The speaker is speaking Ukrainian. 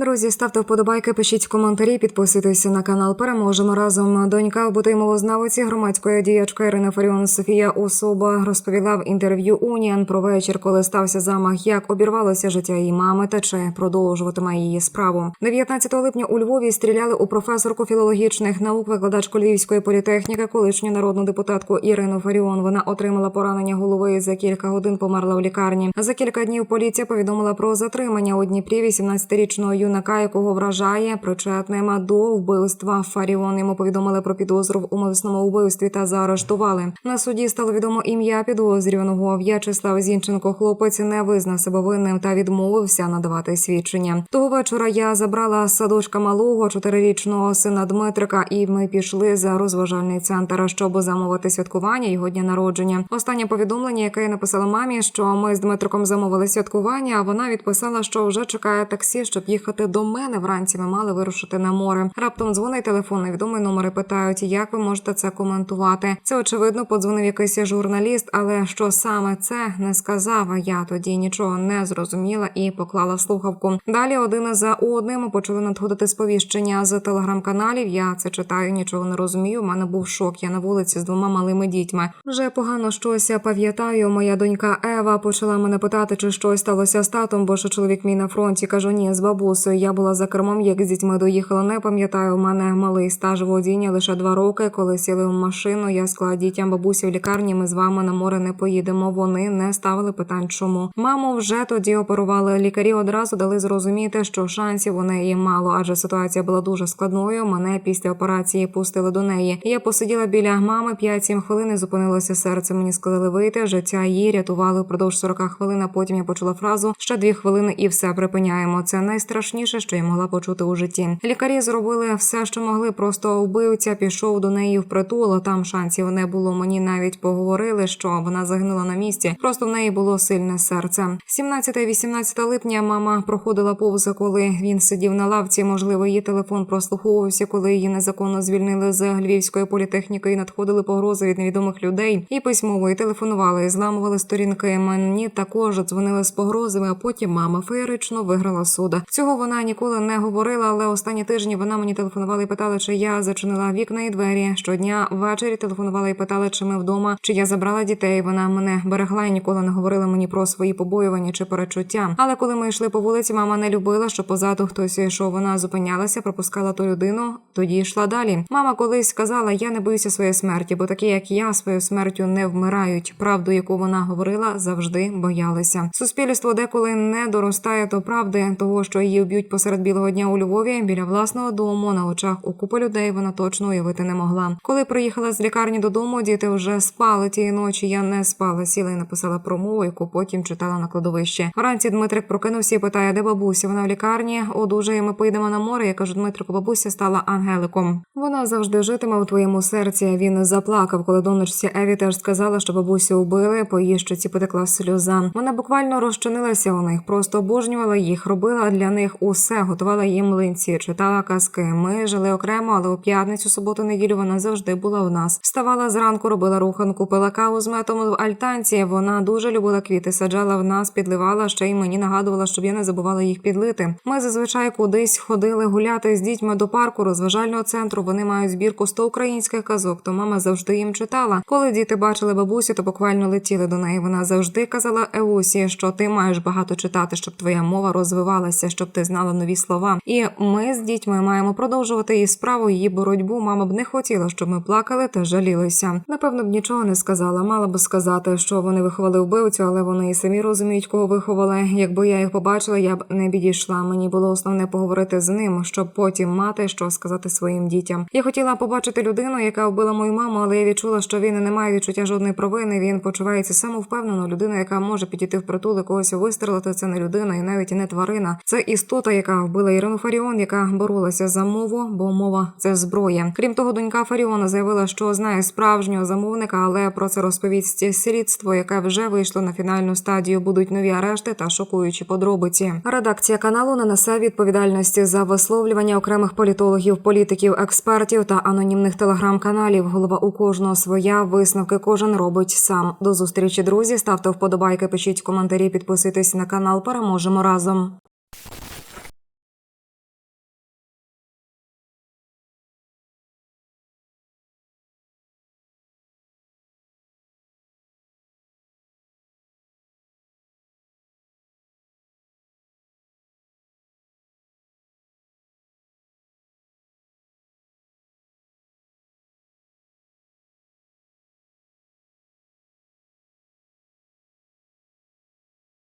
Друзі, ставте вподобайки, пишіть коментарі, підписуйтеся на канал. Переможемо разом. Донька мовознавиці громадської діячка Ірина Фаріон Софія Особа розповіла в інтерв'ю Уніан про вечір, коли стався замах, як обірвалося життя її мами та чи продовжуватиме її справу. 19 липня у Львові стріляли у професорку філологічних наук, викладачку Львівської політехніки, колишню народну депутатку Ірину Фаріон. Вона отримала поранення голови і за кілька годин померла в лікарні. За кілька днів поліція повідомила про затримання у Дніпрі 18-річного юнака, якого вражає причетним до вбивства Фаріон. Йому повідомили про підозру в умисному вбивстві та заарештували. На суді стало відомо ім'я підозрюваного В'ячеслав Зінченко. Хлопець не визнав себе винним та відмовився надавати свідчення. Того вечора я забрала садочка малого чотирирічного сина Дмитрика, і ми пішли за розважальний центр, щоб замовити святкування його дня народження. Останнє повідомлення, яке я написала мамі, що ми з Дмитриком замовили святкування. А вона відписала, що вже чекає таксі, щоб їхати до мене. Вранці ми мали вирушити на море. Раптом дзвонить телефон, невідомий номер і питають, як ви можете це коментувати. Це очевидно подзвонив якийсь журналіст, але що саме це не сказав. Я тоді нічого не зрозуміла і поклала слухавку. Далі один за одним почали надходити сповіщення з телеграм-каналів. Я це читаю, нічого не розумію. У мене був шок. Я на вулиці з двома малими дітьми. Вже погано щось пам'ятаю. Моя донька Ева почала мене питати, чи щось сталося з татом, бо що чоловік мій на фронті. Кажу, ні, з бабусею. Я була за кермом, як з дітьми доїхала. Не пам'ятаю. У мене малий стаж водіння лише два роки. Коли сіли в машину, я сказала дітям бабусі в лікарні. Ми з вами на море не поїдемо. Вони не ставили питань, чому. Маму вже тоді оперували. Лікарі одразу дали зрозуміти, що шансів у неї мало, адже ситуація була дуже складною. Мене після операції пустили до неї. Я посиділа біля мами 5-7 хвилин. і Зупинилося серце. Мені сказали вийти. Життя її рятували впродовж 40 хвилин. А потім я почула фразу ще дві хвилини, і все припиняємо. Це найстрашніше, що я могла почути у житті. Лікарі зробили все, що могли. Просто вбивця пішов до неї в притул. а Там шансів не було. Мені навіть поговорили, що вона загинула на місці. Просто в неї було сильне серце. 17-18 липня мама проходила повз, коли він сидів на лавці. Можливо, її телефон прослуховувався, коли її незаконно звільнили з львівської політехніки і надходили погрози від невідомих людей. І письмово і телефонували, і зламували сторінки. Мені також дзвонили з погрозами. А потім мама феєрично виграла суд. Цього вона ніколи не говорила, але останні тижні вона мені телефонувала і питала, чи я зачинила вікна і двері. Щодня ввечері телефонувала і питала, чи ми вдома, чи я забрала дітей. Вона мене берегла і ніколи не говорила мені про свої побоювання чи перечуття. Але коли ми йшли по вулиці, мама не любила, що позаду хтось йшов. Вона зупинялася, пропускала ту людину, тоді йшла далі. Мама колись сказала: Я не боюся своєї смерті, бо такі, як я, своєю смертю не вмирають. Правду, яку вона говорила, завжди боялися. Суспільство деколи не доростає до правди того, що її вб'ють посеред білого дня у Львові біля власного дому на очах у купи людей. Вона точно уявити не могла. Коли приїхала з лікарні додому, діти вже спали тієї ночі. Я не спала, сіла і написала промову, яку потім читала на кладовищі. Вранці Дмитрик прокинувся і питає, де бабуся? Вона в лікарні одужає. Ми поїдемо на море. Я кажу, Дмитрику, бабуся стала ангеликом. Вона завжди житиме у твоєму серці. Він заплакав, коли донечці Еві теж сказала, що бабусю вбили. По її щоці потекла сльоза. Вона буквально розчинилася у них, просто обожнювала їх, робила для них усе, готувала їм млинці, читала казки. Ми жили окремо, але у п'ятницю, суботу, неділю вона завжди була у нас. Вставала зранку, робила руханку, пила каву з метом в альтанці. Вона дуже любила квіти, саджала в нас, підливала ще й мені нагадувала, щоб я не забувала їх підлити. Ми зазвичай кудись ходили гуляти з дітьми до парку, розважального центру. Вони мають збірку 100 українських казок. То мама завжди їм читала. Коли діти бачили бабусю, то буквально летіли до неї. Вона завжди казала Еусі, що ти маєш багато читати, щоб твоя мова розвивалася, щоб ти знала нові слова. І ми з дітьми маємо продовжувати її справу, її боротьбу. Мама б не хотіла, щоб ми плакали та жалілися. Напевно б нічого не сказала. Мала б сказати, що вони виховали вбивцю, але вони і самі розуміють, кого виховали. Якби я їх побачила, я б не підійшла. Мені було основне поговорити з ним, щоб потім мати що сказати своїм дітям. Я хотіла побачити людину, яка вбила мою маму, але я відчула, що він не має відчуття жодної провини. Він почувається самовпевнено. Людина, яка може підійти в притул когось вистрелити, це не людина і навіть не тварина. Це істота, яка вбила Ірину Фаріон, яка боролася за мову, бо мова це зброя. Крім того, донька Фаріона заявила, що знає справжнього замовника, але про це розповість слідство, яке вже вийшло на фінальну стадію. Будуть нові арешти та шокуючі подробиці. Редакція каналу не несе відповідальності за висловлювання окремих політологів, політиків, експертів та анонімних телеграм-каналів. Голова у кожного своя висновки кожен робить сам. До зустрічі, друзі. Ставте вподобайки, пишіть коментарі, підписуйтесь на канал. Переможемо разом.